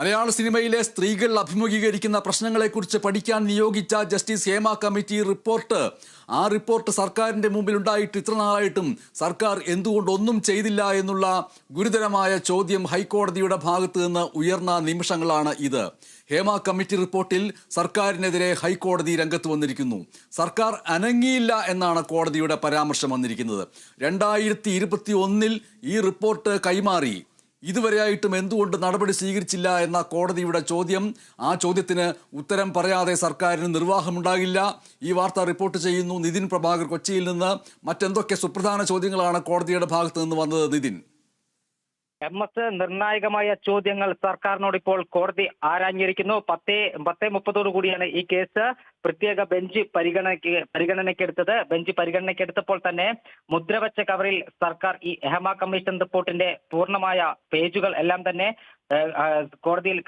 മലയാള സിനിമയിലെ സ്ത്രീകൾ അഭിമുഖീകരിക്കുന്ന പ്രശ്നങ്ങളെക്കുറിച്ച് പഠിക്കാൻ നിയോഗിച്ച ജസ്റ്റിസ് ഹേമ കമ്മിറ്റി റിപ്പോർട്ട്. ആ റിപ്പോർട്ട് സർക്കാരിന്റെ മുമ്പിൽ ഉണ്ടായിട്ട് ഇത്ര നാളായിട്ടും സർക്കാർ എന്തുകൊണ്ടൊന്നും ചെയ്തില്ല എന്നുള്ള ഗുരുതരമായ ചോദ്യം ഹൈക്കോടതിയുടെ ഭാഗത്ത് നിന്ന് ഉയർന്ന നിമിഷങ്ങളാണ് ഇത്. ഹേമ കമ്മിറ്റി റിപ്പോർട്ടിൽ സർക്കാരിനെതിരെ ഹൈക്കോടതി രംഗത്ത് വന്നിരിക്കുന്നു. സർക്കാർ അനങ്ങിയില്ല എന്നാണ് കോടതിയുടെ പരാമർശം വന്നിരിക്കുന്നത്. രണ്ടായിരത്തി ഇരുപത്തി ഒന്നിൽ ഈ റിപ്പോർട്ട് കൈമാറി. ഇതുവരെയായിട്ടും എന്തുകൊണ്ട് നടപടി സ്വീകരിച്ചില്ല എന്ന കോടതിയുടെ ചോദ്യം. ആ ചോദ്യത്തിന് ഉത്തരം പറയാതെ സർക്കാരിന് നിർവാഹമുണ്ടാകില്ല. ഈ വാർത്ത റിപ്പോർട്ട് ചെയ്യുന്നു നിതിൻ പ്രഭാകർ കൊച്ചിയിൽ നിന്ന്. മറ്റെന്തൊക്കെ സുപ്രധാന ചോദ്യങ്ങളാണ് കോടതിയുടെ ഭാഗത്ത് നിന്ന് വന്നത് നിതിൻ? എം എസ് നിർണായകമായ ചോദ്യങ്ങൾ സർക്കാരിനോട് ഇപ്പോൾ കോടതി ആരാഞ്ഞിരിക്കുന്നു. പത്തേ പത്തേ മുപ്പതോടു കൂടിയാണ് ഈ കേസ്. പ്രത്യേക ബെഞ്ച് പരിഗണനയ്ക്ക് പരിഗണനയ്ക്കെടുത്തത്. ബെഞ്ച് പരിഗണനയ്ക്കെടുത്തപ്പോൾ തന്നെ മുദ്രവച്ച കവറിൽ സർക്കാർ ഈ എഹമ കമ്മീഷൻ റിപ്പോർട്ടിന്റെ പൂർണമായ പേജുകൾ എല്ലാം തന്നെ കോടതിയിൽ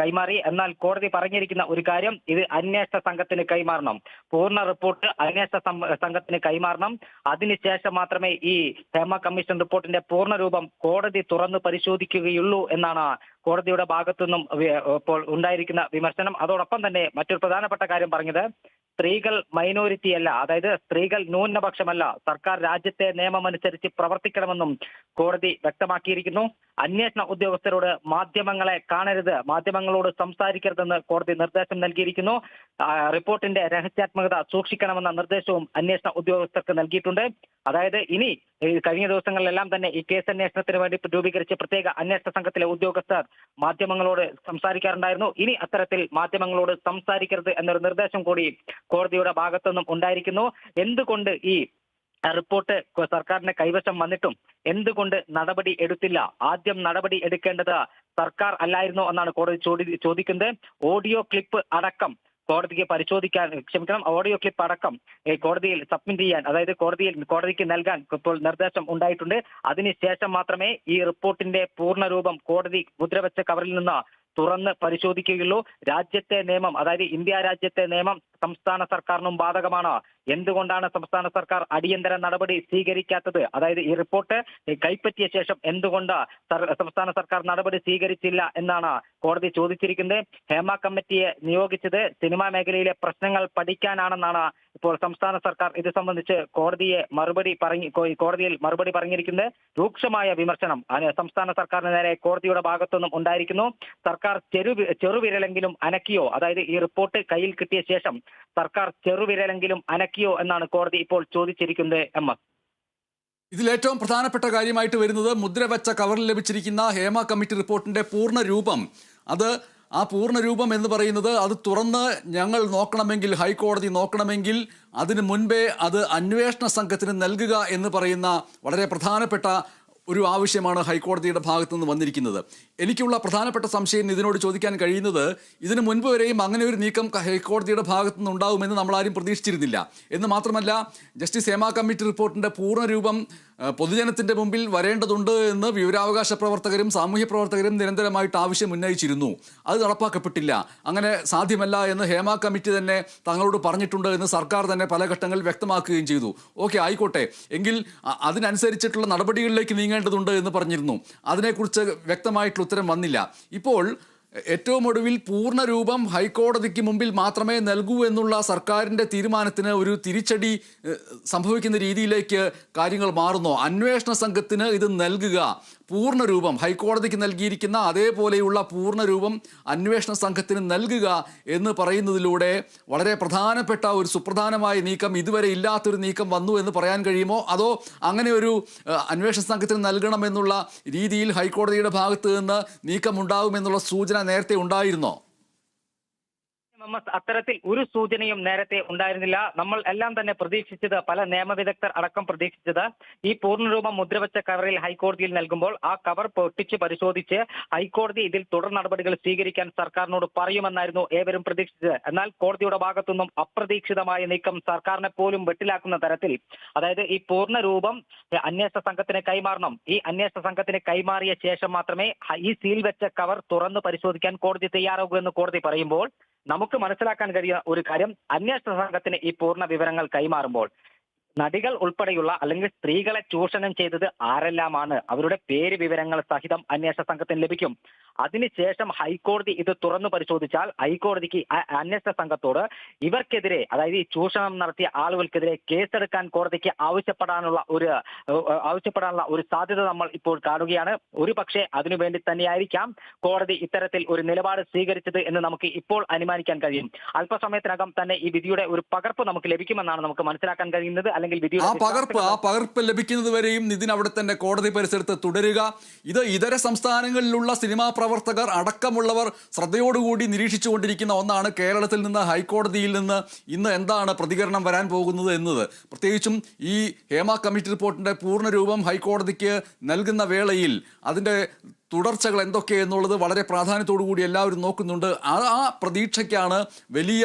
കൈമാറി. എന്നാൽ കോടതി പറഞ്ഞിരിക്കുന്ന ഒരു കാര്യം ഇത് അന്വേഷണ സംഘത്തിന് കൈമാറണം. പൂർണ റിപ്പോർട്ട് അന്വേഷണ സംഘത്തിന് കൈമാറണം. അതിനുശേഷം മാത്രമേ ഈ ഹേമ കമ്മീഷൻ റിപ്പോർട്ടിന്റെ പൂർണ രൂപം കോടതി തുറന്നു പരിശോധിക്കുകയുള്ളൂ എന്നാണ് കോടതിയുടെ ഭാഗത്തു നിന്നും വി- ഇപ്പോൾ ഉണ്ടായിരിക്കുന്ന വിമർശനം. അതോടൊപ്പം തന്നെ മറ്റൊരു പ്രധാനപ്പെട്ട കാര്യം പറഞ്ഞത് സ്ത്രീകൾ മൈനോറിറ്റി അല്ല അതായത് സ്ത്രീകൾ ന്യൂനപക്ഷമല്ല. സർക്കാർ രാജ്യത്തെ നിയമമനുസരിച്ച് പ്രവർത്തിക്കണമെന്നും കോടതി വ്യക്തമാക്കിയിരിക്കുന്നു. അന്വേഷണ ഉദ്യോഗസ്ഥരോട് മാധ്യമങ്ങളെ കാണരുത് മാധ്യമങ്ങളോട് സംസാരിക്കരുതെന്ന് കോടതി നിർദ്ദേശം നൽകിയിരിക്കുന്നു. റിപ്പോർട്ടിന്റെ രഹസ്യാത്മകത സൂക്ഷിക്കണമെന്ന നിർദ്ദേശവും അന്വേഷണ ഉദ്യോഗസ്ഥർക്ക് നൽകിയിട്ടുണ്ട്. അതായത് ഇനി കഴിഞ്ഞ ദിവസങ്ങളിലെല്ലാം തന്നെ ഈ കേസ് അന്വേഷണത്തിന് വേണ്ടി രൂപീകരിച്ച പ്രത്യേക അന്വേഷണ സംഘത്തിലെ ഉദ്യോഗസ്ഥർ മാധ്യമങ്ങളോട് സംസാരിക്കാറുണ്ടായിരുന്നു. ഇനി അത്തരത്തിൽ മാധ്യമങ്ങളോട് സംസാരിക്കരുത് എന്നൊരു നിർദ്ദേശം കൂടി കോടതിയുടെ ഭാഗത്തുനിന്നും ഉണ്ടായിരിക്കുന്നു. എന്തുകൊണ്ട് ഈ റിപ്പോർട്ട് സർക്കാരിന്റെ കൈവശം വന്നിട്ടും എന്തുകൊണ്ട് നടപടി എടുത്തില്ല? ആദ്യം നടപടി എടുക്കേണ്ടത് സർക്കാർ അല്ലായിരുന്നു എന്നാണ് കോടതി ചോദി- ചോദിക്കുന്നത്. ഓഡിയോ ക്ലിപ്പ് അടക്കം കോടതിക്ക് പരിശോധിക്കാൻ ക്ഷമിക്കണം. ഓഡിയോ ക്ലിപ്പ് അടക്കം കോടതിയിൽ സബ്മിറ്റ് ചെയ്യാൻ അതായത് കോടതിയിൽ കോടതിക്ക് നൽകാൻ ഇപ്പോൾ നിർദ്ദേശം ഉണ്ടായിട്ടുണ്ട്. അതിനുശേഷം മാത്രമേ ഈ റിപ്പോർട്ടിന്റെ പൂർണ രൂപം കോടതി മുദ്രവെച്ച കവറിൽ നിന്ന് തുറന്ന് പരിശോധിക്കുകയുള്ളൂ. രാജ്യത്തെ നിയമം അതായത് ഇന്ത്യ രാജ്യത്തെ നിയമം സംസ്ഥാന സർക്കാരിനും ബാധകമാണ്. എന്തുകൊണ്ടാണ് സംസ്ഥാന സർക്കാർ അടിയന്തര നടപടി സ്വീകരിക്കാത്തത്? അതായത് ഈ റിപ്പോർട്ട് കൈപ്പറ്റിയ ശേഷം എന്തുകൊണ്ട് സംസ്ഥാന സർക്കാർ നടപടി സ്വീകരിച്ചില്ല എന്നാണ് കോടതി ചോദിച്ചിരിക്കുന്നത്. ഹേമ കമ്മിറ്റിയെ നിയോഗിച്ചത് സിനിമാ മേഖലയിലെ പ്രശ്നങ്ങൾ പഠിക്കാനാണെന്നാണ് ഇപ്പോൾ സംസ്ഥാന സർക്കാർ ഇത് സംബന്ധിച്ച് കോടതിയെ മറുപടി പറഞ്ഞു കോടതിയിൽ മറുപടി പറഞ്ഞിരിക്കുന്നത് രൂക്ഷമായ വിമർശനം. സംസ്ഥാന സർക്കാരിന് നേരെ കോടതിയുടെ ഭാഗത്തുനിന്നും ഉണ്ടായിരിക്കുന്നു. സർക്കാർ ചെറു ചെറുവിരലെങ്കിലും അനക്കിയോ? അതായത് ഈ റിപ്പോർട്ട് കയ്യിൽ കിട്ടിയ ശേഷം സർക്കാർ ചെറുവിരലെങ്കിലും അനക്കിയോ എന്നാണ് കോടതി ഇപ്പോൾ ചോദിച്ചിരിക്കുന്നത് എം ഏറ്റവും പ്രധാനപ്പെട്ട കാര്യമായിട്ട് വരുന്നത് മുദ്രവെച്ച കവറിൽ ലഭിച്ചിരിക്കുന്ന ഹേമ കമ്മിറ്റി റിപ്പോർട്ടിന്റെ പൂർണ രൂപം. അത് ആ പൂർണരൂപം എന്ന് പറയുന്നത് അത് തുറന്ന് ഞങ്ങൾ നോക്കണമെങ്കിൽ ഹൈക്കോടതി നോക്കണമെങ്കിൽ അതിനു മുൻപേ അത് അന്വേഷണ സംഘത്തിന് നൽകുക എന്ന് പറയുന്ന വളരെ പ്രധാനപ്പെട്ട ഒരു ആവശ്യമാണ് ഹൈക്കോടതിയുടെ ഭാഗത്തു നിന്ന് വന്നിരിക്കുന്നത്. എനിക്കുള്ള പ്രധാനപ്പെട്ട സംശയം ഇതിനോട് ചോദിക്കാൻ കഴിയുന്നത് ഇതിനു മുൻപ് വരെയും അങ്ങനെ ഒരു നീക്കം ഹൈക്കോടതിയുടെ ഭാഗത്തു നിന്ന് ഉണ്ടാവുമെന്ന് നമ്മളാരും പ്രതീക്ഷിച്ചിരുന്നില്ല. എന്ന് മാത്രമല്ല ജസ്റ്റിസ് ഹേമ കമ്മിറ്റി റിപ്പോർട്ടിന്റെ പൂർണ രൂപം ഏഹ്, പൊതുജനത്തിന്റെ മുമ്പിൽ വരേണ്ടതുണ്ട് എന്ന് വിവരാവകാശ പ്രവർത്തകരും സാമൂഹ്യ പ്രവർത്തകരും നിരന്തരമായിട്ട് ആവശ്യം ഉന്നയിച്ചിരുന്നു. അത് നടപ്പാക്കപ്പെട്ടില്ല. അങ്ങനെ സാധ്യമല്ല എന്ന് ഹേമ കമ്മിറ്റി തന്നെ തങ്ങളോട് പറഞ്ഞിട്ടുണ്ട് എന്ന് സർക്കാർ തന്നെ പല ഘട്ടങ്ങളിൽ വ്യക്തമാക്കുകയും ചെയ്തു. ഓക്കെ ആയിക്കോട്ടെ. എങ്കിൽ അതിനനുസരിച്ചിട്ടുള്ള നടപടികളിലേക്ക് നീങ്ങേണ്ടതുണ്ട് എന്ന് പറഞ്ഞിരുന്നു. അതിനെക്കുറിച്ച് വ്യക്തമായിട്ടുള്ള ഉത്തരം വന്നില്ല. ഇപ്പോൾ ഏറ്റവും ഒടുവിൽ പൂർണരൂപം ഹൈക്കോടതിക്ക് മുമ്പിൽ മാത്രമേ നൽകൂ എന്നുള്ള സർക്കാരിന്റെ തീരുമാനത്തിന് ഒരു തിരിച്ചടി സംഭവിക്കുന്ന രീതിയിലേക്ക് കാര്യങ്ങൾ മാറുന്നു. അന്വേഷണ സംഘത്തിന് ഇത് നൽകുക. പൂർണ രൂപം ഹൈക്കോടതിക്ക് നൽകിയിരിക്കുന്ന അതേപോലെയുള്ള പൂർണ രൂപം അന്വേഷണ സംഘത്തിന് നൽകുക എന്ന് പറയുന്നതിലൂടെ വളരെ പ്രധാനപ്പെട്ട ഒരു സുപ്രധാനമായ നീക്കം ഇതുവരെ ഇല്ലാത്തൊരു നീക്കം വന്നു എന്ന് പറയാൻ കഴിയുമോ? അതോ അങ്ങനെ ഒരു അന്വേഷണ സംഘത്തിന് നൽകണമെന്നുള്ള രീതിയിൽ ഹൈക്കോടതിയുടെ ഭാഗത്ത് നിന്ന് നീക്കമുണ്ടാകുമെന്നുള്ള സൂചന നേരത്തെ ഉണ്ടായിരുന്നോ? എസ് അത്തരത്തിൽ ഒരു സൂചനയും നേരത്തെ ഉണ്ടായിരുന്നില്ല. നമ്മൾ എല്ലാം തന്നെ പ്രതീക്ഷിച്ചത് പല നിയമവിദഗ്ധർ അടക്കം പ്രതീക്ഷിച്ചത് ഈ പൂർണരൂപം മുദ്രവെച്ച കവറിൽ ഹൈക്കോടതിയിൽ നൽകുമ്പോൾ ആ കവർ പൊട്ടിച്ച് പരിശോധിച്ച് ഹൈക്കോടതി ഇതിൽ തുടർ നടപടികൾ സ്വീകരിക്കാൻ സർക്കാരിനോട് പറയുമെന്നായിരുന്നു ഏവരും പ്രതീക്ഷിച്ചത്. എന്നാൽ കോടതിയുടെ ഭാഗത്തുനിന്നും അപ്രതീക്ഷിതമായ നീക്കം സർക്കാരിനെ പോലും വെട്ടിലാക്കുന്ന തരത്തിൽ അതായത് ഈ പൂർണ രൂപം അന്വേഷണ സംഘത്തിന് കൈമാറണം. ഈ അന്വേഷണ സംഘത്തിന് കൈമാറിയ ശേഷം മാത്രമേ ഈ സീൽ വെച്ച കവർ തുറന്ന് പരിശോധിക്കാൻ കോടതി തയ്യാറാകൂ എന്ന് കോടതി പറയുമ്പോൾ നമുക്ക് മനസ്സിലാക്കാൻ കഴിയുന്ന ഒരു കാര്യം അന്വേഷണ സംഘത്തിന് ഈ പൂർണ വിവരങ്ങൾ കൈമാറുമ്പോൾ നടികൾ ഉൾപ്പെടെയുള്ള അല്ലെങ്കിൽ സ്ത്രീകളെ ചൂഷണം ചെയ്തത് ആരെല്ലാമാണ്? അവരുടെ പേര് വിവരങ്ങൾ സഹിതം അന്വേഷണ സംഘത്തിന് ലഭിക്കും. അതിനുശേഷം ഹൈക്കോടതി ഇത് തുറന്നു പരിശോധിച്ചാൽ ഹൈക്കോടതിക്ക് അന്വേഷണ സംഘത്തോട് ഇവർക്കെതിരെ അതായത് ഈ ചൂഷണം നടത്തിയ ആളുകൾക്കെതിരെ കേസെടുക്കാൻ കോടതിക്ക് ആവശ്യപ്പെടാനുള്ള ഒരു ആവശ്യപ്പെടാനുള്ള ഒരു സാധ്യത നമ്മൾ ഇപ്പോൾ കാണുകയാണ്. ഒരു പക്ഷേ അതിനുവേണ്ടി തന്നെയായിരിക്കാം കോടതി ഇത്തരത്തിൽ ഒരു നിലപാട് സ്വീകരിച്ചത് എന്ന് നമുക്ക് ഇപ്പോൾ അനുമാനിക്കാൻ കഴിയും. അല്പസമയത്തിനകം തന്നെ ഈ വിധിയുടെ ഒരു പകർപ്പ് നമുക്ക് ലഭിക്കുമെന്നാണ് നമുക്ക് മനസ്സിലാക്കാൻ കഴിയുന്നത്. ആ വിധിയുടെ പകർപ്പ് ആ പകർപ്പ് ലഭിക്കുന്നത് വരെയും നിതിൻ അവിടെ തന്നെ കോടതി പരിസരത്ത് തുടരുക. ഇത് ഇതര സംസ്ഥാനങ്ങളിലുള്ള സിനിമാ പ്രവർത്തകർ അടക്കമുള്ളവർ ശ്രദ്ധയോടുകൂടി നിരീക്ഷിച്ചുകൊണ്ടിരിക്കുന്ന ഒന്നാണ് കേരളത്തിൽ നിന്ന് ഹൈക്കോടതിയിൽ നിന്ന് ഇന്ന് എന്താണ് പ്രതികരണം വരാൻ പോകുന്നത് എന്നത്. പ്രത്യേകിച്ചും ഈ ഹേമ കമ്മിറ്റി റിപ്പോർട്ടിന്റെ പൂർണരൂപം ഹൈക്കോടതിക്ക് നൽകുന്ന വേളയിൽ അതിന്റെ തുടർച്ചകൾ എന്തൊക്കെ എന്നുള്ളത് വളരെ കൂടി എല്ലാവരും നോക്കുന്നുണ്ട്. ആ ആ പ്രതീക്ഷയ്ക്കാണ് വലിയ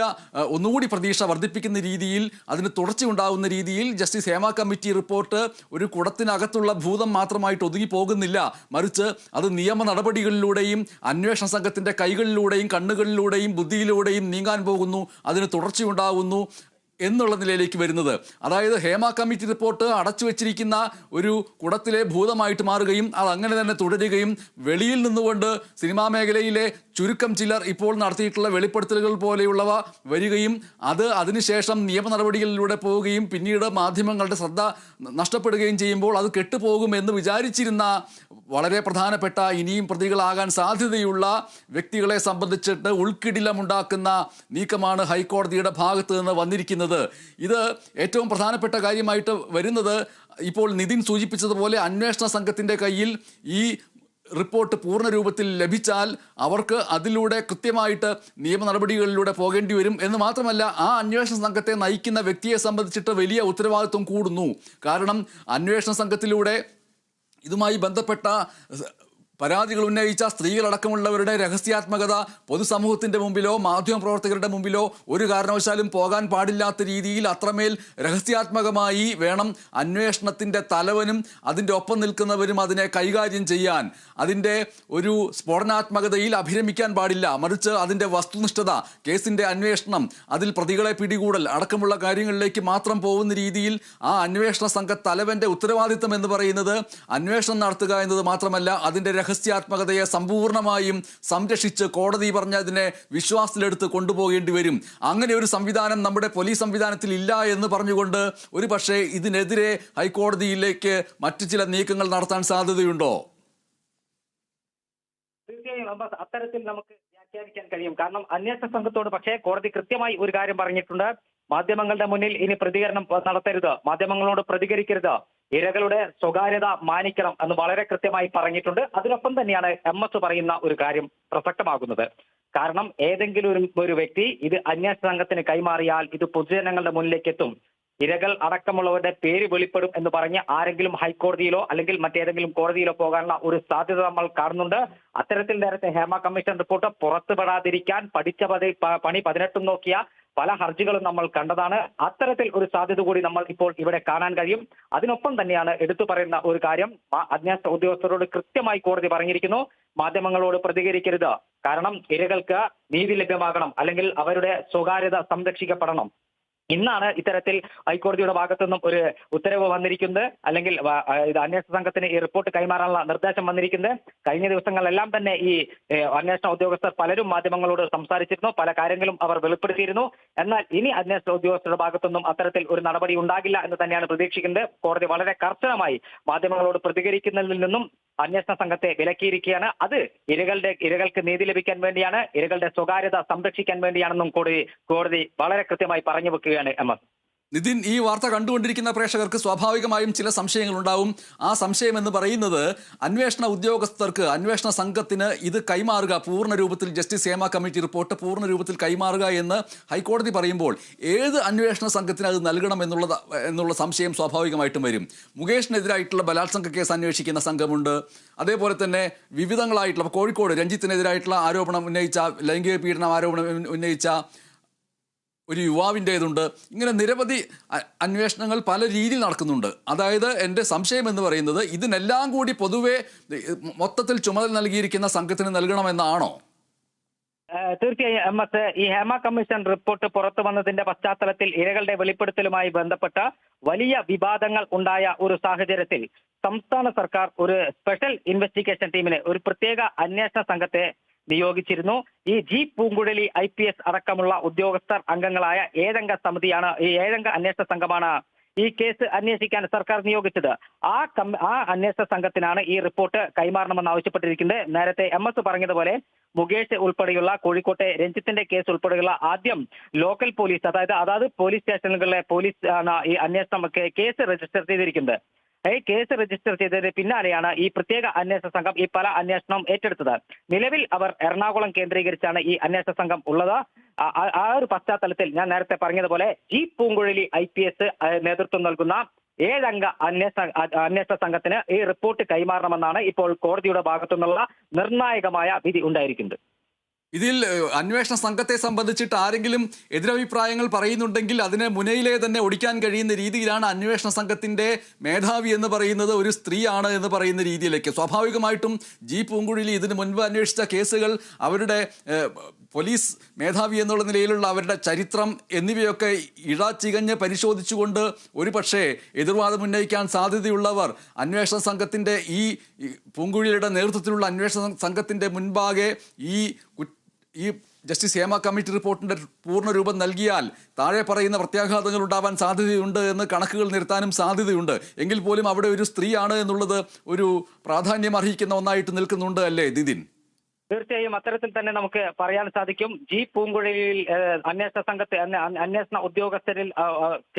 ഒന്നുകൂടി പ്രതീക്ഷ വർദ്ധിപ്പിക്കുന്ന രീതിയിൽ അതിന് തുടർച്ച ഉണ്ടാകുന്ന രീതിയിൽ ജസ്റ്റിസ് ഹേമ കമ്മിറ്റി റിപ്പോർട്ട് ഒരു കുടത്തിനകത്തുള്ള ഭൂതം മാത്രമായിട്ട് ഒതുങ്ങി പോകുന്നില്ല. മറിച്ച് അത് നിയമ നടപടികളിലൂടെയും അന്വേഷണ സംഘത്തിന്റെ കൈകളിലൂടെയും കണ്ണുകളിലൂടെയും ബുദ്ധിയിലൂടെയും നീങ്ങാൻ പോകുന്നു. അതിന് തുടർച്ചയുണ്ടാകുന്നു എന്നുള്ള നിലയിലേക്ക് വരുന്നത്. അതായത് ഹേമ കമ്മിറ്റി റിപ്പോർട്ട് അടച്ചു വെച്ചിരിക്കുന്ന ഒരു കുടത്തിലെ ഭൂതമായിട്ട് മാറുകയും അത് അങ്ങനെ തന്നെ തുടരുകയും വെളിയിൽ നിന്നുകൊണ്ട് സിനിമാ മേഖലയിലെ ചുരുക്കം ചിലർ ഇപ്പോൾ നടത്തിയിട്ടുള്ള വെളിപ്പെടുത്തലുകൾ പോലെയുള്ളവ വരികയും അത് അതിനുശേഷം നിയമ നടപടികളിലൂടെ പോവുകയും പിന്നീട് മാധ്യമങ്ങളുടെ ശ്രദ്ധ നഷ്ടപ്പെടുകയും ചെയ്യുമ്പോൾ അത് കെട്ടുപോകും എന്ന് വിചാരിച്ചിരുന്ന വളരെ പ്രധാനപ്പെട്ട ഇനിയും പ്രതികളാകാൻ സാധ്യതയുള്ള വ്യക്തികളെ സംബന്ധിച്ചിട്ട് ഉൾക്കിടിലമുണ്ടാക്കുന്ന നീക്കമാണ് ഹൈക്കോടതിയുടെ ഭാഗത്ത് നിന്ന് വന്നിരിക്കുന്നത്. ഇത് ഏറ്റവും പ്രധാനപ്പെട്ട കാര്യമായിട്ട് വരുന്നത് ഇപ്പോൾ നിതിൻ സൂചിപ്പിച്ചതുപോലെ അന്വേഷണ സംഘത്തിന്റെ കയ്യിൽ ഈ റിപ്പോർട്ട് പൂർണ രൂപത്തിൽ ലഭിച്ചാൽ അവർക്ക് അതിലൂടെ കൃത്യമായിട്ട് നിയമ നടപടികളിലൂടെ പോകേണ്ടി വരും. എന്ന് മാത്രമല്ല ആ അന്വേഷണ സംഘത്തെ നയിക്കുന്ന വ്യക്തിയെ സംബന്ധിച്ചിട്ട് വലിയ ഉത്തരവാദിത്വം കൂടുന്നു. കാരണം അന്വേഷണ സംഘത്തിലൂടെ ഇതുമായി ബന്ധപ്പെട്ട പരാതികൾ ഉന്നയിച്ച സ്ത്രീകളടക്കമുള്ളവരുടെ രഹസ്യാത്മകത പൊതുസമൂഹത്തിന്റെ മുമ്പിലോ മാധ്യമപ്രവർത്തകരുടെ മുമ്പിലോ ഒരു കാരണവശാലും പോകാൻ പാടില്ലാത്ത രീതിയിൽ അത്രമേൽ രഹസ്യാത്മകമായി വേണം അന്വേഷണത്തിന്റെ തലവനും അതിന്റെ ഒപ്പം നിൽക്കുന്നവരും അതിനെ കൈകാര്യം ചെയ്യാൻ. അതിന്റെ ഒരു സ്ഫോടനാത്മകതയിൽ അഭിരമിക്കാൻ പാടില്ല. മറിച്ച് അതിന്റെ വസ്തുനിഷ്ഠത കേസിന്റെ അന്വേഷണം അതിൽ പ്രതികളെ പിടികൂടൽ അടക്കമുള്ള കാര്യങ്ങളിലേക്ക് മാത്രം പോകുന്ന രീതിയിൽ ആ അന്വേഷണ സംഘ തലവന്റെ ഉത്തരവാദിത്തം എന്ന് പറയുന്നത് അന്വേഷണം നടത്തുക എന്നത് മാത്രമല്ല അതിന്റെ രഹസ്യാത്മകതയെ സമ്പൂർണമായും സംരക്ഷിച്ച് കോടതി പറഞ്ഞതിനെ വിശ്വാസത്തിലെടുത്ത് കൊണ്ടുപോകേണ്ടി വരും. അങ്ങനെ ഒരു സംവിധാനം നമ്മുടെ പോലീസ് സംവിധാനത്തിൽ ഇല്ല എന്ന് പറഞ്ഞുകൊണ്ട് ഒരു പക്ഷേ ഇതിനെതിരെ ഹൈക്കോടതിയിലേക്ക് മറ്റു ചില നീക്കങ്ങൾ നടത്താൻ സാധ്യതയുണ്ടോ? തീർച്ചയായും അത്തരത്തിൽ നമുക്ക് വ്യാഖ്യാനിക്കാൻ കഴിയും. കാരണം അന്വേഷണ സംഘത്തോട് പക്ഷേ കോടതി കൃത്യമായി ഒരു കാര്യം പറഞ്ഞിട്ടുണ്ട്. മാധ്യമങ്ങളുടെ മുന്നിൽ ഇനി പ്രതികരണം നടത്തരുത്. മാധ്യമങ്ങളോട് പ്രതികരിക്കരുത്. ഇരകളുടെ സ്വകാര്യത മാനിക്കണം എന്ന് വളരെ കൃത്യമായി പറഞ്ഞിട്ടുണ്ട്. അതിനൊപ്പം തന്നെയാണ് എം എസ് പറയുന്ന ഒരു കാര്യം പ്രസക്തമാകുന്നത്. കാരണം ഏതെങ്കിലും ഒരു ഒരു വ്യക്തി ഇത് അന്വേഷണ സംഘത്തിന് കൈമാറിയാൽ ഇത് പൊതുജനങ്ങളുടെ മുന്നിലേക്ക് എത്തും ഇരകൾ അടക്കമുള്ളവരുടെ പേര് വെളിപ്പെടും എന്ന് പറഞ്ഞ് ആരെങ്കിലും ഹൈക്കോടതിയിലോ അല്ലെങ്കിൽ മറ്റേതെങ്കിലും കോടതിയിലോ പോകാനുള്ള ഒരു സാധ്യത നമ്മൾ കാണുന്നുണ്ട്. അത്തരത്തിൽ നേരത്തെ ഹേമ കമ്മീഷൻ റിപ്പോർട്ട് പുറത്തുപെടാതിരിക്കാൻ പഠിച്ച പണി പതിനെട്ടും നോക്കിയ പല ഹർജികളും നമ്മൾ കണ്ടതാണ്. അത്തരത്തിൽ ഒരു സാധ്യത കൂടി നമ്മൾ ഇപ്പോൾ ഇവിടെ കാണാൻ കഴിയും. അതിനൊപ്പം തന്നെയാണ് എടുത്തു പറയുന്ന ഒരു കാര്യം. അജ്ഞാത ഉദ്യോഗസ്ഥരോട് കൃത്യമായി കോടതി പറഞ്ഞിരിക്കുന്നു. മാധ്യമങ്ങളോട് പ്രതികരിക്കരുത്. കാരണം ഇരകൾക്ക് നീതി ലഭ്യമാകണം. അല്ലെങ്കിൽ അവരുടെ സ്വകാര്യത സംരക്ഷിക്കപ്പെടണം. ഇന്നാണ് ഇത്തരത്തിൽ ഹൈക്കോടതിയുടെ ഭാഗത്തു നിന്നും ഒരു ഉത്തരവ് വന്നിരിക്കുന്നത്. അല്ലെങ്കിൽ ഇത് അന്വേഷണ സംഘത്തിന് ഈ റിപ്പോർട്ട് കൈമാറാനുള്ള നിർദ്ദേശം വന്നിരിക്കുന്നത്. കഴിഞ്ഞ ദിവസങ്ങളിലെല്ലാം തന്നെ ഈ അന്വേഷണ ഉദ്യോഗസ്ഥർ പലരും മാധ്യമങ്ങളോട് സംസാരിച്ചിരുന്നു. പല കാര്യങ്ങളും അവർ വെളിപ്പെടുത്തിയിരുന്നു. എന്നാൽ ഇനി അന്വേഷണ ഉദ്യോഗസ്ഥരുടെ ഭാഗത്തു നിന്നും അത്തരത്തിൽ ഒരു നടപടി ഉണ്ടാകില്ല എന്ന് തന്നെയാണ് പ്രതീക്ഷിക്കുന്നത്. കോടതി വളരെ കർശനമായി മാധ്യമങ്ങളോട് പ്രതികരിക്കുന്നതിൽ നിന്നും അന്വേഷണ സംഘത്തെ വിലക്കിയിരിക്കുകയാണ്. അത് ഇരകളുടെ ഇരകൾക്ക് നീതി ലഭിക്കാൻ വേണ്ടിയാണ് ഇരകളുടെ സ്വകാര്യത സംരക്ഷിക്കാൻ വേണ്ടിയാണെന്നും കോടതി കോടതി വളരെ കൃത്യമായി പറഞ്ഞു വെക്കുകയാണ് എം നിതിൻ ഈ വാർത്ത കണ്ടുകൊണ്ടിരിക്കുന്ന പ്രേക്ഷകർക്ക് സ്വാഭാവികമായും ചില സംശയങ്ങൾ ഉണ്ടാവും ആ സംശയം എന്ന് പറയുന്നത് അന്വേഷണ ഉദ്യോഗസ്ഥർക്ക് അന്വേഷണ സംഘത്തിന് ഇത് കൈമാറുക പൂർണ രൂപത്തിൽ ജസ്റ്റിസ് ഹേമ കമ്മിറ്റി റിപ്പോർട്ട് പൂർണ രൂപത്തിൽ കൈമാറുക എന്ന് ഹൈക്കോടതി പറയുമ്പോൾ ഏത് അന്വേഷണ സംഘത്തിന് അത് നൽകണം എന്നുള്ളത് എന്നുള്ള സംശയം സ്വാഭാവികമായിട്ടും വരും. മുകേഷിനെതിരായിട്ടുള്ള ബലാത്സംഗ കേസ് അന്വേഷിക്കുന്ന സംഘമുണ്ട്. അതേപോലെ തന്നെ വിവിധങ്ങളായിട്ടുള്ള കോഴിക്കോട് രഞ്ജിത്തിനെതിരായിട്ടുള്ള ആരോപണം ഉന്നയിച്ച ലൈംഗിക പീഡനം ആരോപണം ഉന്നയിച്ച ഒരു യുവാവിന്റേതുണ്ട്. ഇങ്ങനെ നിരവധി അന്വേഷണങ്ങൾ പല രീതിയിൽ നടക്കുന്നുണ്ട്. അതായത് എന്റെ സംശയം എന്ന് പറയുന്നത് ഇതിനെല്ലാം കൂടി പൊതുവെ മൊത്തത്തിൽ ചുമതല നൽകിയിരിക്കുന്ന സംഘത്തിന് നൽകണമെന്നാണോ? തീർച്ചയായും. എം എസ് ഈ ഹേമ കമ്മീഷൻ റിപ്പോർട്ട് പുറത്തു വന്നതിന്റെ പശ്ചാത്തലത്തിൽ ഇരകളുടെ വെളിപ്പെടുത്തലുമായി ബന്ധപ്പെട്ട വലിയ വിവാദങ്ങൾ ഉണ്ടായ ഒരു സാഹചര്യത്തിൽ സംസ്ഥാന സർക്കാർ ഒരു സ്പെഷ്യൽ ഇൻവെസ്റ്റിഗേഷൻ ടീമിനെ ഒരു പ്രത്യേക അന്വേഷണ സംഘത്തെ നിയോഗിച്ചിരുന്നു. ഈ G Poonkuzhali I P S അടക്കമുള്ള ഉദ്യോഗസ്ഥർ അംഗങ്ങളായ ഏഴംഗ സമിതിയാണ് ഈ ഏഴംഗ അന്വേഷണ സംഘമാണ് ഈ കേസ് അന്വേഷിക്കാൻ സർക്കാർ നിയോഗിച്ചത്. ആ ആ അന്വേഷണ സംഘത്തിനാണ് ഈ റിപ്പോർട്ട് കൈമാറണമെന്ന് ആവശ്യപ്പെട്ടിരിക്കുന്നത്. നേരത്തെ എം എസ് പറഞ്ഞതുപോലെ മുകേഷ് ഉൾപ്പെടെയുള്ള കോഴിക്കോട്ടെ രഞ്ജിത്തിന്റെ കേസ് ഉൾപ്പെടെയുള്ള ആദ്യം ലോക്കൽ പോലീസ് അതായത് അതാത് പോലീസ് സ്റ്റേഷനുകളിലെ പോലീസ് ആണ് ഈ അന്വേഷണം കേസ് രജിസ്റ്റർ ചെയ്തിരിക്കുന്നത്. കേസ് രജിസ്റ്റർ ചെയ്തതിന് പിന്നാലെയാണ് ഈ പ്രത്യേക അന്വേഷണ സംഘം ഈ പല അന്വേഷണം ഏറ്റെടുത്തത്. നിലവിൽ അവർ എറണാകുളം കേന്ദ്രീകരിച്ചാണ് ഈ അന്വേഷണ സംഘം ഉള്ളത്. ആ- ഒരു പശ്ചാത്തലത്തിൽ ഞാൻ നേരത്തെ പറഞ്ഞതുപോലെ G Poonkuzhali I P S നേതൃത്വം നൽകുന്ന ഏഴംഗ അന്വേഷണ അന്വേഷണ സംഘത്തിന് ഈ റിപ്പോർട്ട് കൈമാറണമെന്നാണ് ഇപ്പോൾ കോടതിയുടെ ഭാഗത്തു നിന്നുള്ള നിർണായകമായ വിധി ഉണ്ടായിരിക്കുന്നത്. ഇതിൽ അന്വേഷണ സംഘത്തെ സംബന്ധിച്ചിട്ട് ആരെങ്കിലും എതിരഭിപ്രായങ്ങൾ പറയുന്നുണ്ടെങ്കിൽ അതിനെ മുനയിലെ തന്നെ ഒടിക്കാൻ കഴിയുന്ന രീതിയിലാണ് അന്വേഷണ സംഘത്തിന്റെ മേധാവി എന്ന് പറയുന്നത് ഒരു സ്ത്രീയാണ് എന്ന് പറയുന്ന രീതിയിലേക്ക്. സ്വാഭാവികമായിട്ടും ജി പൂങ്കുഴിയിൽ ഇതിനു മുൻപ് അന്വേഷിച്ച കേസുകൾ അവരുടെ പോലീസ് മേധാവി എന്നുള്ള നിലയിലുള്ള അവരുടെ ചരിത്രം എന്നിവയൊക്കെ ഇഴ ചികഞ്ഞ് പരിശോധിച്ചുകൊണ്ട് ഒരു പക്ഷേ എതിർവാദം ഉന്നയിക്കാൻ സാധ്യതയുള്ളവർ അന്വേഷണ സംഘത്തിന്റെ ഈ പൂങ്കുഴിയുടെ നേതൃത്വത്തിലുള്ള അന്വേഷണ സംഘത്തിന്റെ മുൻപാകെ ഈ കു- ഈ ജസ്റ്റിസ് ഹേമ കമ്മിറ്റി റിപ്പോർട്ടിന്റെ പൂർണ രൂപം നൽകിയാൽ താഴെ പറയുന്ന പ്രത്യാഘാതങ്ങൾ ഉണ്ടാവാൻ സാധ്യതയുണ്ട് എന്ന് കണക്കുകൾ നിർത്താനും സാധ്യതയുണ്ട്. എങ്കിൽ പോലും അവിടെ ഒരു സ്ത്രീയാണ് എന്നുള്ളത് ഒരു പ്രാധാന്യം അർഹിക്കുന്ന ഒന്നായിട്ട് നിൽക്കുന്നുണ്ട് അല്ലേ ദിദിൻ? തീർച്ചയായും അത്തരത്തിൽ തന്നെ നമുക്ക് പറയാൻ സാധിക്കും. ജി പൂങ്കുഴലിൽ അന്വേഷണ സംഘത്തെ അന്വേ- അന്വേ- അന്വേഷണ ഉദ്യോഗസ്ഥരിൽ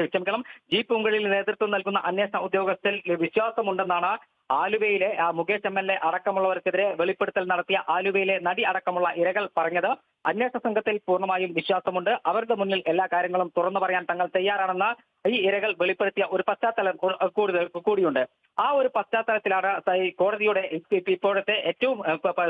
ക്ഷമിക്കണം. ജി പൂങ്കുഴലിൽ നേതൃത്വം നൽകുന്ന അന്വേഷണ ഉദ്യോഗസ്ഥരിൽ വിശ്വാസമുണ്ടെന്നാണ് ആലുവയിലെ മുകേഷ് എം എൽ എ അടക്കമുള്ളവർക്കെതിരെ വെളിപ്പെടുത്തൽ നടത്തിയ ആലുവയിലെ നടി അടക്കമുള്ള ഇരകൾ പറഞ്ഞത് അന്വേഷണ സംഘത്തിൽ പൂർണമായും വിശ്വാസമുണ്ട്. അവരുടെ മുന്നിൽ എല്ലാ കാര്യങ്ങളും തുറന്നു പറയാൻ തങ്ങൾ തയ്യാറാണെന്ന് ഈ ഇരകൾ വെളിപ്പെടുത്തിയ ഒരു പശ്ചാത്തലം കൂടുതൽ കൂടിയുണ്ട്. ആ ഒരു പശ്ചാത്തലത്തിലാണ് കോടതിയുടെ ഇപ്പ- ഇപ്പ- ഇപ്പോഴത്തെ ഏറ്റവും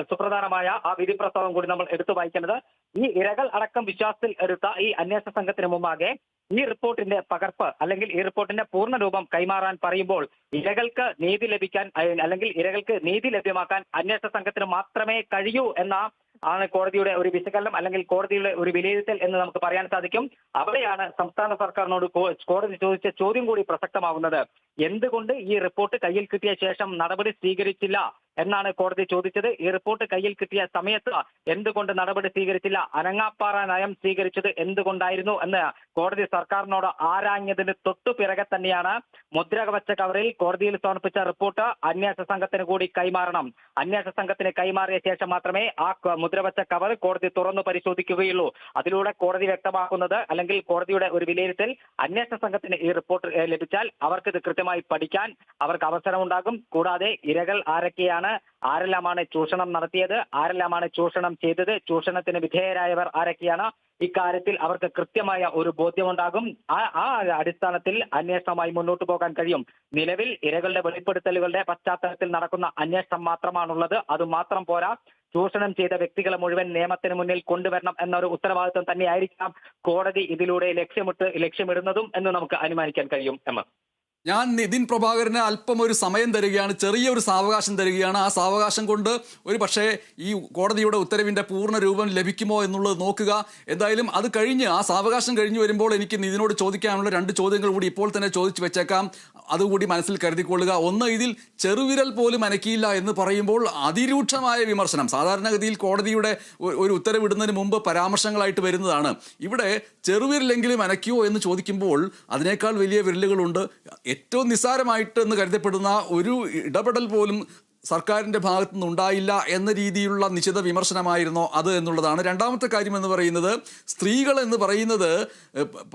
സുപ്രധാനമായ ആ വിധി പ്രസ്താവം കൂടി നമ്മൾ എടുത്തു വായിക്കേണ്ടത് ഈ ഇരകൾ അടക്കം വിശ്വാസത്തിൽ എടുത്ത ഈ അന്വേഷണ സംഘത്തിന് മുമ്പാകെ ഈ റിപ്പോർട്ടിന്റെ പകർപ്പ് അല്ലെങ്കിൽ ഈ റിപ്പോർട്ടിന്റെ പൂർണ രൂപം കൈമാറാൻ പറയുമ്പോൾ ഇരകൾക്ക് നീതി ലഭിക്കാൻ അല്ലെങ്കിൽ ഇരകൾക്ക് നീതി ലഭ്യമാക്കാൻ അന്വേഷണ സംഘത്തിന് മാത്രമേ കഴിയൂ എന്ന ആണ് കോടതിയുടെ ഒരു വിശകലനം അല്ലെങ്കിൽ കോടതിയുടെ ഒരു വിലയിരുത്തൽ എന്ന് നമുക്ക് പറയാൻ സാധിക്കും. അവിടെയാണ് സംസ്ഥാന സർക്കാരിനോട് കോടതി ചോദിച്ച ചോദ്യം കൂടി പ്രസക്തമാകുന്നത് എന്തുകൊണ്ട് ഈ റിപ്പോർട്ട് കയ്യിൽ കിട്ടിയ ശേഷം നടപടി സ്വീകരിച്ചില്ല? എന്നാണ് കോടതി ചോദിച്ചത്. ഈ റിപ്പോർട്ട് കയ്യിൽ കിട്ടിയ സമയത്ത് എന്തുകൊണ്ട് നടപടി സ്വീകരിച്ചില്ല? അനങ്ങാപ്പാറ നയം സ്വീകരിച്ചത് എന്തുകൊണ്ടായിരുന്നു എന്ന് കോടതി സർക്കാരിനോട് ആരാഞ്ഞതിന് തൊട്ടു പിറകെ തന്നെയാണ് മുദ്രകവച്ച കവറിൽ കോടതിയിൽ സമർപ്പിച്ച റിപ്പോർട്ട് അന്വേഷണ സംഘത്തിന് കൂടി കൈമാറണം. അന്വേഷണ സംഘത്തിന് കൈമാറിയ ശേഷം മാത്രമേ ആ മുദ്രവച്ച കവർ കോടതി തുറന്നു പരിശോധിക്കുകയുള്ളൂ. അതിലൂടെ കോടതി വ്യക്തമാക്കുന്നത് അല്ലെങ്കിൽ കോടതിയുടെ ഒരു വിലയിരുത്തൽ അന്വേഷണ സംഘത്തിന് ഈ റിപ്പോർട്ട് ലഭിച്ചാൽ അവർക്ക് ഇത് കൃത്യമായി പഠിക്കാൻ അവർക്ക് അവസരമുണ്ടാകും. കൂടാതെ ഇരകൾ ആരൊക്കെയാണ് ആരെല്ലാമാണ് ചൂഷണം നടത്തിയത് ആരെല്ലാമാണ് ചൂഷണം ചെയ്തത് ചൂഷണത്തിന് വിധേയരായവർ ആരൊക്കെയാണ്? ഇക്കാര്യത്തിൽ അവർക്ക് കൃത്യമായ ഒരു ബോധ്യമുണ്ടാകും. ആ അടിസ്ഥാനത്തിൽ അന്വേഷണമായി മുന്നോട്ട് പോകാൻ കഴിയും. നിലവിൽ ഇരകളുടെ വെളിപ്പെടുത്തലുകളുടെ പശ്ചാത്തലത്തിൽ നടക്കുന്ന അന്വേഷണം മാത്രമാണുള്ളത്. അത് മാത്രം പോരാ. ചൂഷണം ചെയ്ത വ്യക്തികളെ മുഴുവൻ നിയമത്തിന് മുന്നിൽ കൊണ്ടുവരണം എന്നൊരു ഉത്തരവാദിത്വം തന്നെയായിരിക്കാം കോടതി ഇതിലൂടെ ലക്ഷ്യമിട്ട് ലക്ഷ്യമിടുന്നതും എന്ന് നമുക്ക് അനുമാനിക്കാൻ കഴിയും എം. എസ് ഞാൻ നിതിൻ പ്രഭാകരന് അല്പം ഒരു സമയം തരികയാണ് ചെറിയ ഒരു സാവകാശം തരികയാണ്. ആ സാവകാശം കൊണ്ട് ഒരു പക്ഷേ ഈ കോടതിയുടെ ഉത്തരവിന്റെ പൂർണ രൂപം ലഭിക്കുമോ എന്നുള്ളത് നോക്കുക. എന്തായാലും അത് കഴിഞ്ഞ് ആ സാവകാശം കഴിഞ്ഞ് വരുമ്പോൾ എനിക്ക് നിതിനോട് ചോദിക്കാനുള്ള രണ്ട് ചോദ്യങ്ങൾ കൂടി ഇപ്പോൾ തന്നെ ചോദിച്ചു വെച്ചേക്കാം. അതുകൂടി മനസ്സിൽ കരുതിക്കൊള്ളുക. ഒന്ന് ഇതിൽ ചെറുവിരൽ പോലും അനക്കിയില്ല എന്ന് പറയുമ്പോൾ അതിരൂക്ഷമായ വിമർശനം. സാധാരണഗതിയിൽ കോടതിയുടെ ഒരു ഉത്തരവിടുന്നതിന് മുമ്പ് പരാമർശങ്ങളായിട്ട് വരുന്നതാണ്. ഇവിടെ ചെറുവിരലെങ്കിലും അനക്കിയോ എന്ന് ചോദിക്കുമ്പോൾ അതിനേക്കാൾ വലിയ വിരലുകളുണ്ട്. ഏറ്റവും നിസ്സാരമായിട്ട് എന്ന് കരുതപ്പെടുന്ന ഒരു ഇടപെടൽ പോലും സർക്കാരിന്റെ ഭാഗത്തു നിന്നുണ്ടായില്ല എന്ന രീതിയിലുള്ള നിശ്ചിത വിമർശനമായിരുന്നോ അത് എന്നുള്ളതാണ്. രണ്ടാമത്തെ കാര്യം എന്ന് പറയുന്നത് സ്ത്രീകൾ എന്ന് പറയുന്നത്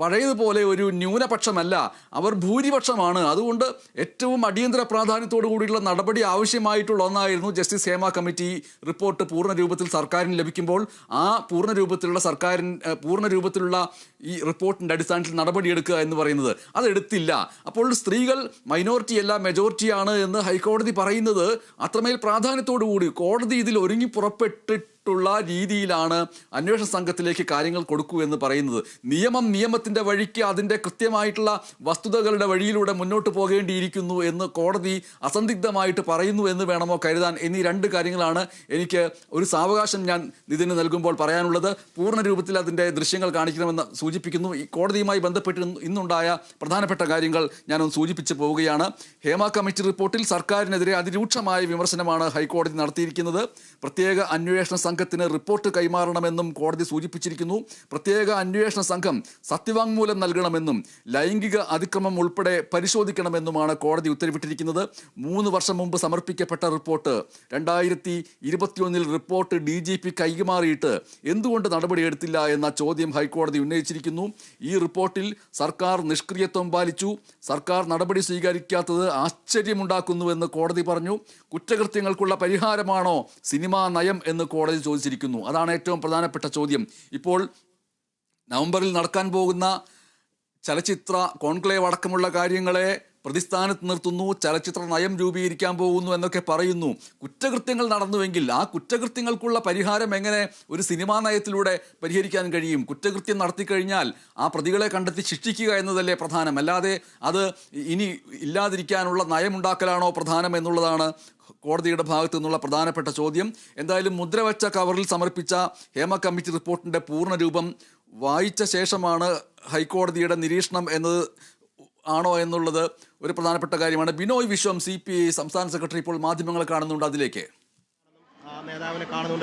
പഴയതുപോലെ ഒരു ന്യൂനപക്ഷമല്ല. അവർ ഭൂരിപക്ഷമാണ്. അതുകൊണ്ട് ഏറ്റവും അടിയന്തര പ്രാധാന്യത്തോടു കൂടിയുള്ള നടപടി ആവശ്യമായിട്ടുള്ള ഒന്നായിരുന്നു ജസ്റ്റിസ് ഹേമ കമ്മിറ്റി റിപ്പോർട്ട് പൂർണ രൂപത്തിൽ സർക്കാരിന് ലഭിക്കുമ്പോൾ. ആ പൂർണ രൂപത്തിലുള്ള സർക്കാരിൻ പൂർണ രൂപത്തിലുള്ള ഈ റിപ്പോർട്ടിന്റെ അടിസ്ഥാനത്തിൽ നടപടിയെടുക്കുക എന്ന് പറയുന്നത്. അതെടുത്തില്ല അപ്പോൾ സ്ത്രീകൾ മൈനോറിറ്റി അല്ല മെജോറിറ്റിയാണ് എന്ന് ഹൈക്കോടതി പറയുന്നത് അത്രമേൽ പ്രാധാന്യത്തോടു കൂടി കോടതി ഇതിൽ ഒരുങ്ങി പുറപ്പെട്ടിട്ട് ട്ടുള്ള രീതിയിലാണ് അന്വേഷണ സംഘത്തിലേക്ക് കാര്യങ്ങൾ കൊടുക്കൂ എന്ന് പറയുന്നത്. നിയമം നിയമത്തിന്റെ വഴിക്ക് അതിന്റെ കൃത്യമായിട്ടുള്ള വസ്തുതകളുടെ വഴിയിലൂടെ മുന്നോട്ട് പോകേണ്ടിയിരിക്കുന്നു എന്ന് കോടതി അസന്ദിഗ്ധമായിട്ട് പറയുന്നു എന്ന് വേണമോ കരുതാൻ എന്നീ രണ്ട് കാര്യങ്ങളാണ് എനിക്ക് ഒരു സാവകാശം ഞാൻ ഇതിന് നൽകുമ്പോൾ പറയാനുള്ളത്. പൂർണ രൂപത്തിൽ അതിന്റെ ദൃശ്യങ്ങൾ കാണിക്കണമെന്ന് സൂചിപ്പിക്കുന്നു. ഈ കോടതിയുമായി ബന്ധപ്പെട്ട് ഇന്നുണ്ടായ പ്രധാനപ്പെട്ട കാര്യങ്ങൾ ഞാനൊന്ന് സൂചിപ്പിച്ച് പോവുകയാണ്. ഹേമ കമ്മിറ്റി റിപ്പോർട്ടിൽ സർക്കാരിനെതിരെ അതിരൂക്ഷമായ വിമർശനമാണ് ഹൈക്കോടതി നടത്തിയിരിക്കുന്നത്. പ്രത്യേക അന്വേഷണ സംഘത്തിന് റിപ്പോർട്ട് കൈമാറണമെന്നും കോടതി സൂചിപ്പിച്ചിരിക്കുന്നു. പ്രത്യേക അന്വേഷണ സംഘം സത്യവാങ്മൂലം നൽകണമെന്നും ലൈംഗിക അതിക്രമം ഉൾപ്പെടെ പരിശോധിക്കണമെന്നുമാണ് കോടതി ഉത്തരവിട്ടിരിക്കുന്നത്. മൂന്ന് വർഷം മുമ്പ് സമർപ്പിക്കപ്പെട്ട റിപ്പോർട്ട് രണ്ടായിരത്തി ഇരുപത്തിയൊന്നിൽ റിപ്പോർട്ട് ഡി ജി പി കൈമാറിയിട്ട് എന്തുകൊണ്ട് നടപടിയെടുത്തില്ല എന്ന ചോദ്യം ഹൈക്കോടതി ഉന്നയിച്ചിരിക്കുന്നു. ഈ റിപ്പോർട്ടിൽ സർക്കാർ നിഷ്ക്രിയത്വം പാലിച്ചു. സർക്കാർ നടപടി സ്വീകരിക്കാത്തത് ആശ്ചര്യമുണ്ടാക്കുന്നുവെന്ന് കോടതി പറഞ്ഞു. കുറ്റകൃത്യങ്ങൾക്കുള്ള പരിഹാരമാണോ സിനിമാ നയം എന്ന് കോടതി ചോദിച്ചിരിക്കുന്നു. അതാണ് ഏറ്റവും പ്രധാനപ്പെട്ട ചോദ്യം. ഇപ്പോൾ നവംബറിൽ നടക്കാൻ പോകുന്ന ചലച്ചിത്ര കോൺക്ലേവ് അടക്കമുള്ള കാര്യങ്ങളെ പ്രതിസ്ഥാനത്ത് നിർത്തുന്നു ചലച്ചിത്ര നയം രൂപീകരിക്കാൻ പോകുന്നു എന്നൊക്കെ പറയുന്നു. കുറ്റകൃത്യങ്ങൾ നടന്നുവെങ്കിൽ ആ കുറ്റകൃത്യങ്ങൾക്കുള്ള പരിഹാരം എങ്ങനെ ഒരു സിനിമാ നയത്തിലൂടെ പരിഹരിക്കാൻ കഴിയും? കുറ്റകൃത്യം നടത്തിക്കഴിഞ്ഞാൽ ആ പ്രതികളെ കണ്ടെത്തി ശിക്ഷിക്കുക എന്നതല്ലേ പ്രധാനം? അല്ലാതെ അത് ഇനി ഇല്ലാതിരിക്കാനുള്ള നയമുണ്ടാക്കലാണോ പ്രധാനം എന്നുള്ളതാണ് കോടതിയുടെ ഭാഗത്തു നിന്നുള്ള പ്രധാനപ്പെട്ട ചോദ്യം എന്തായാലും മുദ്രവച്ച കവറിൽ സമർപ്പിച്ച ഹേമ കമ്മിറ്റി റിപ്പോർട്ടിന്റെ പൂർണ രൂപം വായിച്ച ശേഷമാണ് ഹൈക്കോടതിയുടെ നിരീക്ഷണം എന്നത് ആണോ എന്നുള്ളത് ഒരു പ്രധാനപ്പെട്ട കാര്യമാണ്. ബിനോയ് വിശ്വം സി സംസ്ഥാന സെക്രട്ടറി ഇപ്പോൾ മാധ്യമങ്ങളെ കാണുന്നുണ്ട്. അതിലേക്ക്. നേതാവിനെ കാണുന്നുണ്ട്.